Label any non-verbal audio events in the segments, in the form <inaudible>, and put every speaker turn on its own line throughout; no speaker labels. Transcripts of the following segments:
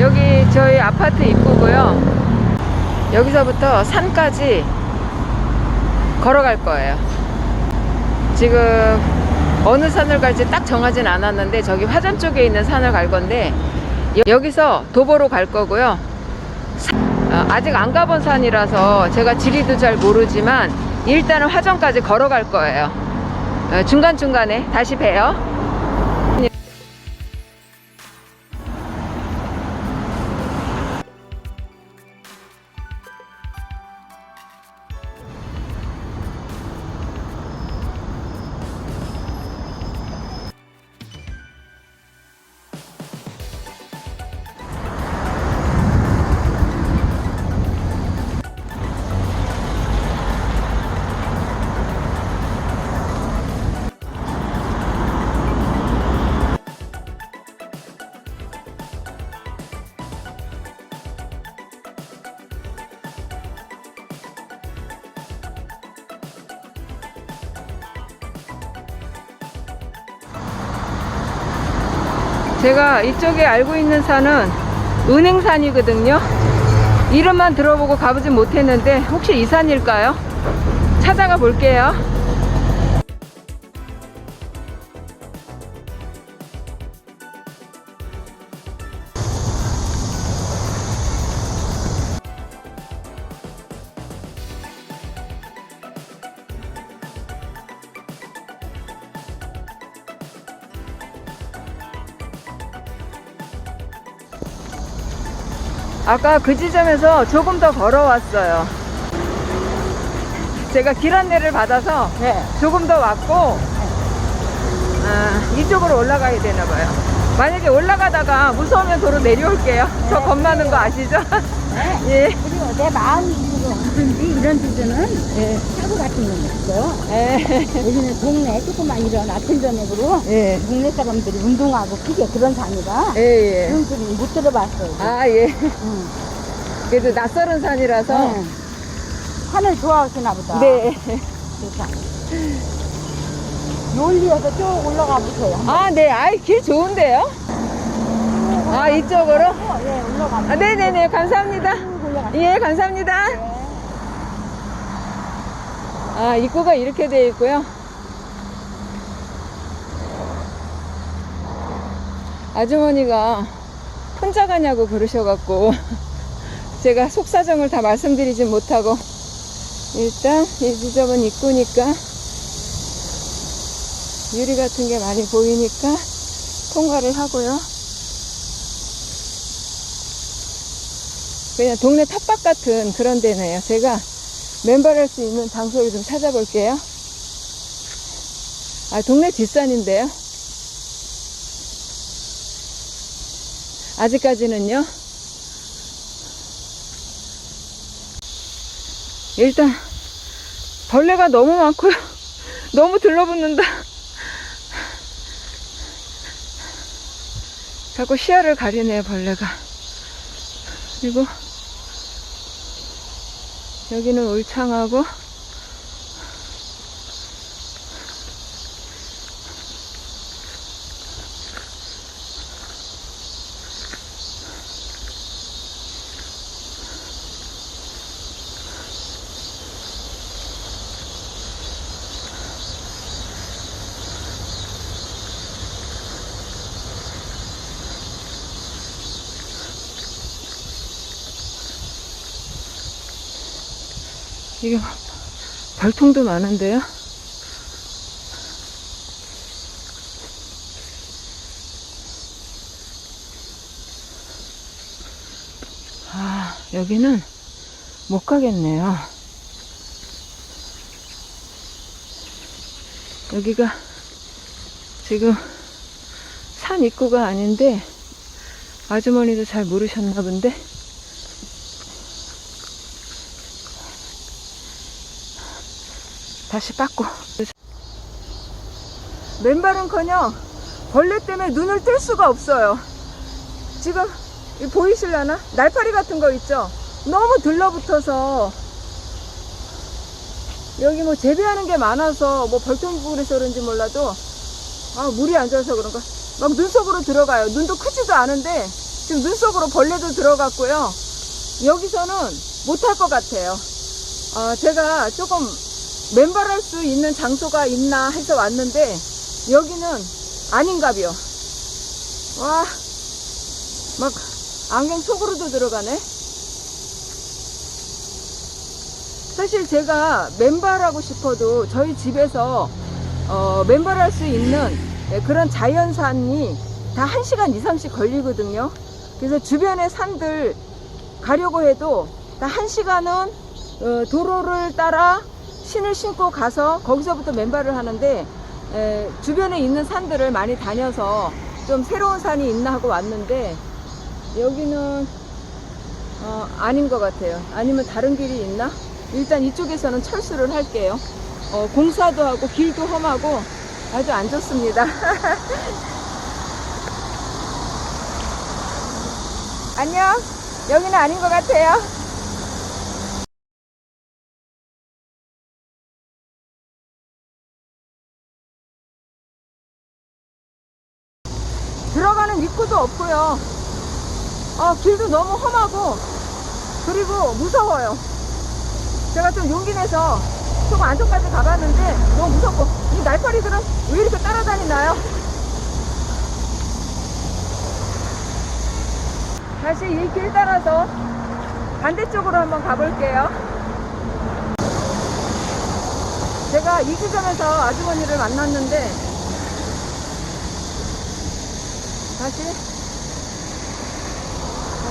여기 저희 아파트 입구고요. 여기서부터 산까지 걸어갈 거예요. 지금 어느 산을 갈지 딱 정하진 않았는데 저기 화전 쪽에 있는 산을 갈 건데 여- 여기서 도보로 갈 거고요. 사- 어, 아직 안 가본 산이라서 제가 지리도 잘 모르지만 일단은 화전까지 걸어갈 거예요. 어, 중간중간에 다시 봬요. 제가 이쪽에 알고 있는 산은 은행산이거든요. 이름만 들어보고 가보진 못했는데 혹시 이 산일까요? 찾아가 볼게요. 아까 그 지점에서 조금 더 걸어왔어요. 제가 길 안내를 받아서
네.
조금 더 왔고 아, 이쪽으로 올라가야 되나 봐요. 만약에 올라가다가 무서우면 도로 내려올게요. 저 겁나는 거 아시죠?
네. <laughs>
예.
그리고 내 마음이 이런 데서는
예.
사고 같은 건 없어.
예.
여기는 동네 조그만 이런 아픈 저녁으로
예.
동네 사람들이 운동하고 크게 그런 산이라
예, 예.
그런 소리는 못 들어봤어요.
아, 예.
응.
그래도 낯설은 산이라서.
네. 산을 좋아하시나 보다.
네.
그래서 논리에서 쭉 올라가 보세요.
아, 네. 아이, 길 좋은데요? 아, 이쪽으로?
어, 예, 올라가.
아, 네네네. 감사합니다.
쭉 올라가.
예, 감사합니다. 아, 입구가 이렇게 되어 있고요. 아주머니가 혼자 가냐고 그러셔갖고 <laughs> 제가 속사정을 다 말씀드리진 못하고 일단 이 지점은 입구니까 유리 같은 게 많이 보이니까 통과를 하고요. 그냥 동네 텃밭 같은 그런 데네요. 제가 맨발할 수 있는 장소를 좀 찾아볼게요. 아, 동네 뒷산인데요. 아직까지는요. 일단 벌레가 너무 많고요. <laughs> 너무 들러붙는다. 자꾸 시야를 가리네요, 벌레가. 그리고 여기는 울창하고 이게 벌통도 많은데요. 아, 여기는 못 가겠네요. 여기가 지금 산 입구가 아닌데 아주머니도 잘 모르셨나 본데 다시 닦고 맨발은커녕 벌레 때문에 눈을 뗄 수가 없어요 지금 이 보이실라나? 날파리 같은 거 있죠? 너무 들러붙어서 여기 뭐 재배하는 게 많아서 뭐 벌통불에서 그런지 몰라도 아 물이 안 좋아서 그런가 막 눈 속으로 들어가요 눈도 크지도 않은데 지금 눈 속으로 벌레도 들어갔고요. 여기서는 못할 것 같아요. 아, 제가 조금 맨발할 수 있는 장소가 있나 해서 왔는데 여기는 아닌가벼. 와, 막 안경 속으로도 들어가네. 사실 제가 맨발하고 싶어도 저희 집에서 어, 맨발할 수 있는 예, 그런 자연산이 다 1시간 2, 3씩 걸리거든요. 그래서 주변의 산들 가려고 해도 다 1시간은 어, 도로를 따라 신을 신고 가서 거기서부터 맨발을 하는데 에, 주변에 있는 산들을 많이 다녀서 좀 새로운 산이 있나 하고 왔는데 여기는 어, 아닌 것 같아요. 아니면 다른 길이 있나? 일단 이쪽에서는 철수를 할게요. 어, 공사도 하고 길도 험하고 아주 안 좋습니다. <laughs> 안녕. 여기는 아닌 것 같아요. 없고요. 아, 길도 너무 험하고 그리고 무서워요. 제가 좀 용기 내서 조금 안쪽까지 가봤는데 너무 무섭고 이 날파리들은 왜 이렇게 따라다니나요? 다시 이 길 따라서 반대쪽으로 한번 가볼게요. 제가 이 지점에서 아주머니를 만났는데 다시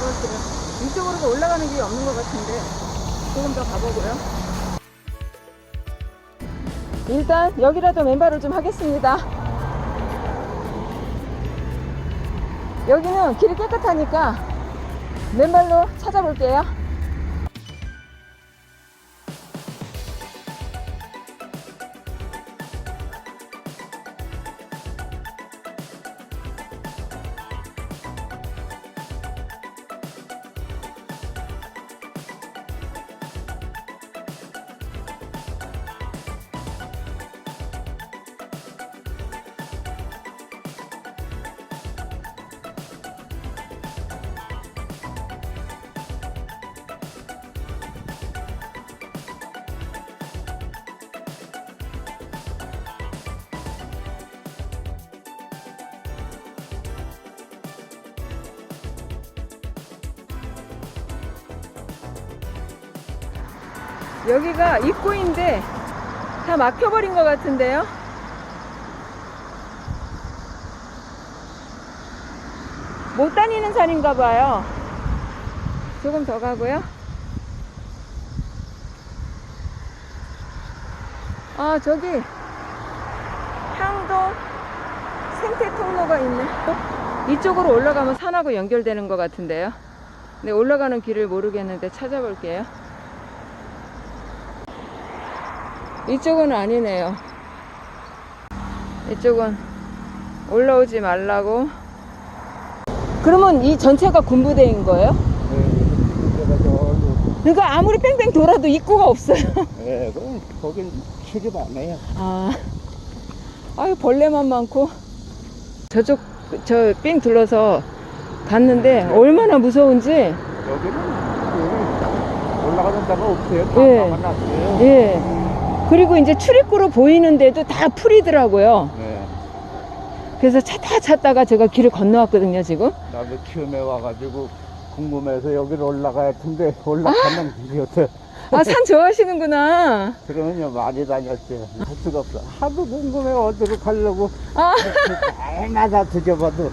가볼게요. 이쪽으로 올라가는 길이 없는 것 같은데 조금 더 가보고요. 일단 여기라도 맨발을 좀 하겠습니다. 여기는 길이 깨끗하니까 맨발로 찾아볼게요. 여기가 입구인데 다 막혀버린 것 같은데요. 못 다니는 산인가 봐요. 조금 더 가고요. 아, 저기 향도 생태 통로가 있네. 어? 이쪽으로 올라가면 산하고 연결되는 것 같은데요. 네, 올라가는 길을 모르겠는데 찾아볼게요. 이쪽은 아니네요. 이쪽은 올라오지 말라고. 그러면 이 전체가 군부대인 거예요? 그러니까 아무리 뺑뺑 돌아도 입구가 없어요.
예, 그럼 거긴 출입 안 해요.
아, 아유 벌레만 많고 저쪽 저뺑 둘러서 갔는데 얼마나 무서운지
여기는 여기 올라가는 데가 없어요. 다
예.
막아놨어요.
예. 그리고 이제 출입구로 보이는데도 다 풀이더라고요.
예.
그래서 찾다 찾다가 제가 길을 건너왔거든요 지금.
나도 처음에 와가지고 궁금해서 여기로 올라가야 텐데 올라가면 길이 어때?
아산 좋아하시는구나.
그러면요 많이 다녔죠. 할 수가 없어. 하도 궁금해 어디로 가려고
아
날마다 뒤져봐도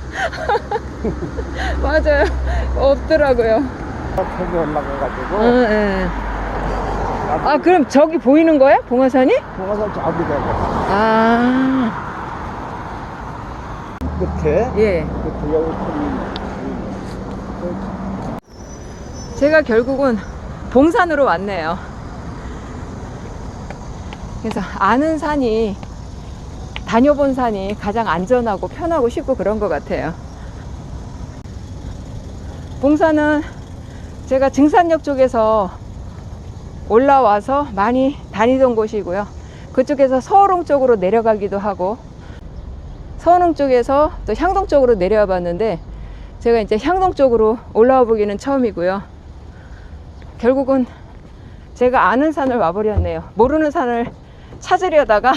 <laughs>
맞아요. 없더라고요.
저기 올라가가지고
어, 예. 아 그럼 저기 보이는 거야? 봉화산이?
동화산 저기 되고
아
끝에
예.
큰
제가 결국은 봉산으로 왔네요. 그래서 아는 산이 다녀본 산이 가장 안전하고 편하고 쉽고 그런 것 같아요. 봉산은 제가 증산역 쪽에서 올라와서 많이 다니던 곳이고요. 그쪽에서 서울홍 쪽으로 내려가기도 하고 서울홍 쪽에서 또 향동 쪽으로 내려와 봤는데 제가 이제 향동 쪽으로 올라와 보기는 처음이고요. 결국은 제가 아는 산을 와버렸네요. 모르는 산을 찾으려다가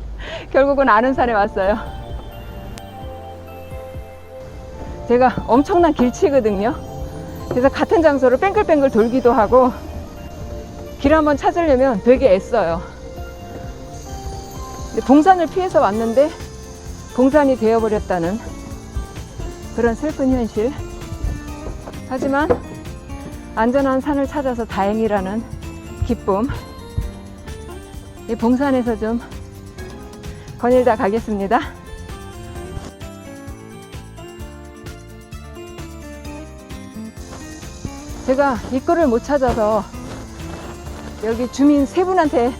<laughs> 결국은 아는 산에 왔어요. 제가 엄청난 길치거든요. 그래서 같은 장소를 뺑글뺑글 돌기도 하고 길 한번 찾으려면 되게 애써요. 봉산을 피해서 왔는데 봉산이 되어버렸다는 그런 슬픈 현실. 하지만 안전한 산을 찾아서 다행이라는 기쁨. 이 봉산에서 좀 거닐다 가겠습니다. 제가 입구를 못 찾아서 여기 주민 세 분한테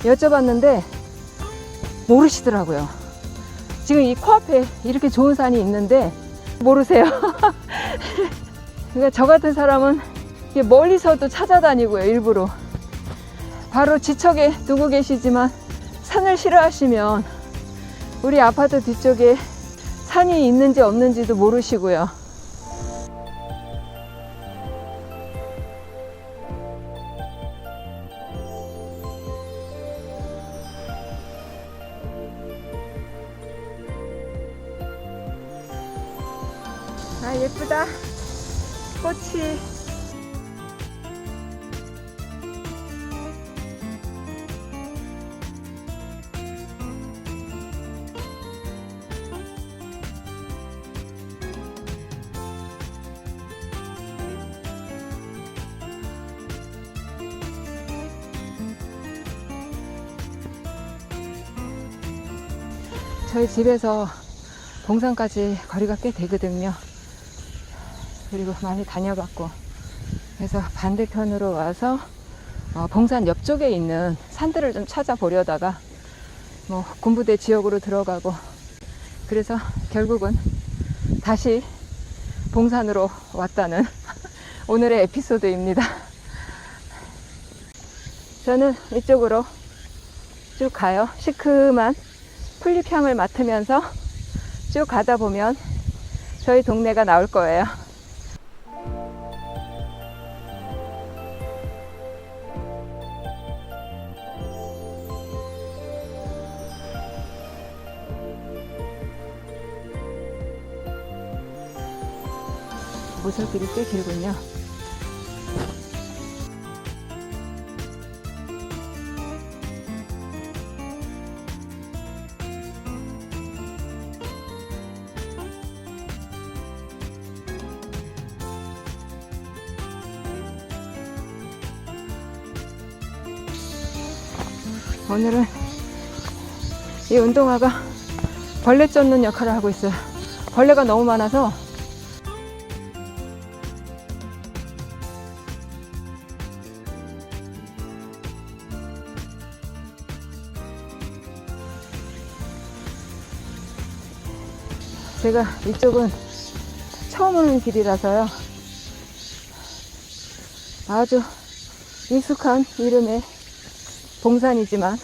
여쭤봤는데 모르시더라고요. 지금 이 코앞에 이렇게 좋은 산이 있는데 모르세요. <laughs> 그러니까 저 같은 사람은 멀리서도 찾아다니고요, 일부러. 바로 지척에 두고 계시지만 산을 싫어하시면 우리 아파트 뒤쪽에 산이 있는지 없는지도 모르시고요. 저희 집에서 봉산까지 거리가 꽤 되거든요. 그리고 많이 다녀봤고 그래서 반대편으로 와서 어, 봉산 옆쪽에 있는 산들을 좀 찾아보려다가 뭐 군부대 지역으로 들어가고 그래서 결국은 다시 봉산으로 왔다는 <laughs> 오늘의 에피소드입니다. 저는 이쪽으로 쭉 가요. 시큼한 풀잎 향을 맡으면서 쭉 가다 보면 저희 동네가 나올 거예요. 모설길이 꽤 길군요. 오늘은 이 운동화가 벌레 쫓는 역할을 하고 있어요. 벌레가 너무 많아서 제가 이쪽은 처음 오는 길이라서요. 아주 익숙한 이름의 봉산이지만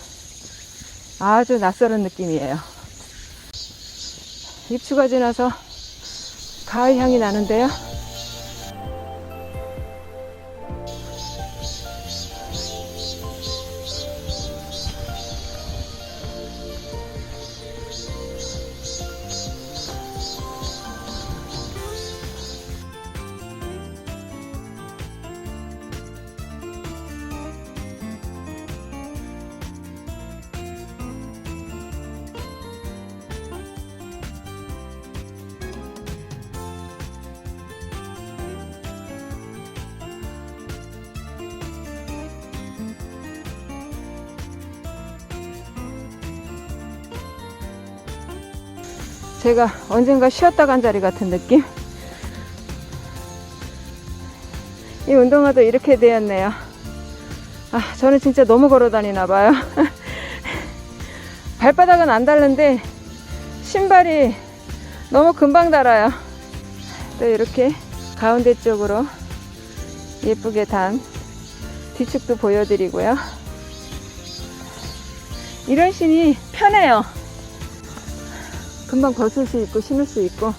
아주 낯설은 느낌이에요. 입추가 지나서 가을 향이 나는데요. 제가 언젠가 쉬었다 간 자리 같은 느낌? 이 운동화도 이렇게 되었네요. 아, 저는 진짜 너무 걸어 다니나 봐요. <laughs> 발바닥은 안 닳는데 신발이 너무 금방 닳아요. 또 이렇게 가운데 쪽으로 예쁘게 단 뒤축도 보여드리고요. 이런 신이 편해요. 금방 벗을 수 있고 신을 수 있고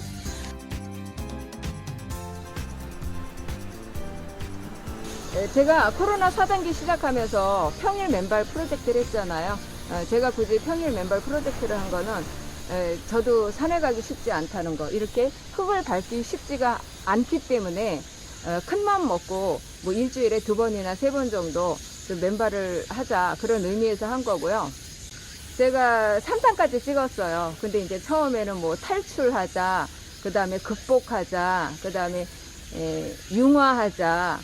네, 제가 코로나 4단기 시작하면서 평일 맨발 프로젝트를 했잖아요. 어, 제가 굳이 평일 맨발 프로젝트를 한 거는 저도 산에 가기 쉽지 않다는 거 이렇게 흙을 밟기 쉽지가 않기 때문에 어, 큰맘 먹고 뭐 일주일에 두 번이나 세 번 정도 맨발을 하자 그런 의미에서 한 거고요. 제가 3탄까지 찍었어요. 근데 이제 처음에는 뭐 탈출하자, 그 다음에 극복하자, 그 다음에 융화하자.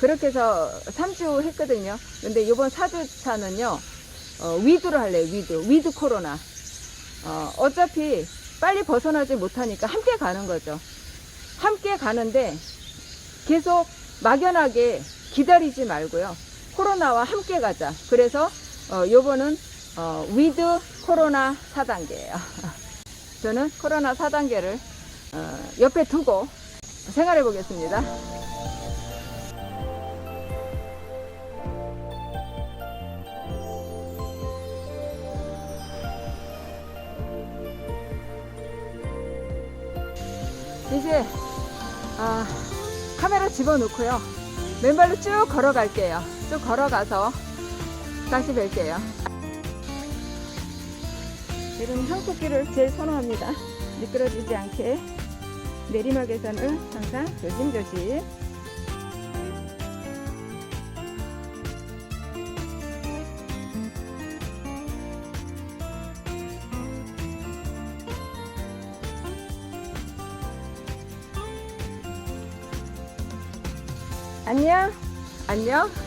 그렇게 해서 3주 했거든요. 근데 이번 4주차는요, 어, 위드로 할래요, 위드. 위드 코로나. 어, 어차피 빨리 벗어나지 못하니까 함께 가는 거죠. 함께 가는데 계속 막연하게 기다리지 말고요. 코로나와 함께 가자. 그래서 어, 요번은 어, 위드 코로나 4단계예요. <laughs> 저는 코로나 4단계를 어, 옆에 두고 생활해 보겠습니다. 이제 아, 카메라 집어넣고요. 맨발로 쭉 걸어갈게요. 쭉 걸어가서 다시 뵐게요. 이런 향토끼를 제일 선호합니다. 미끄러지지 않게 내리막에서는 항상 조심조심. 안녕. 안녕.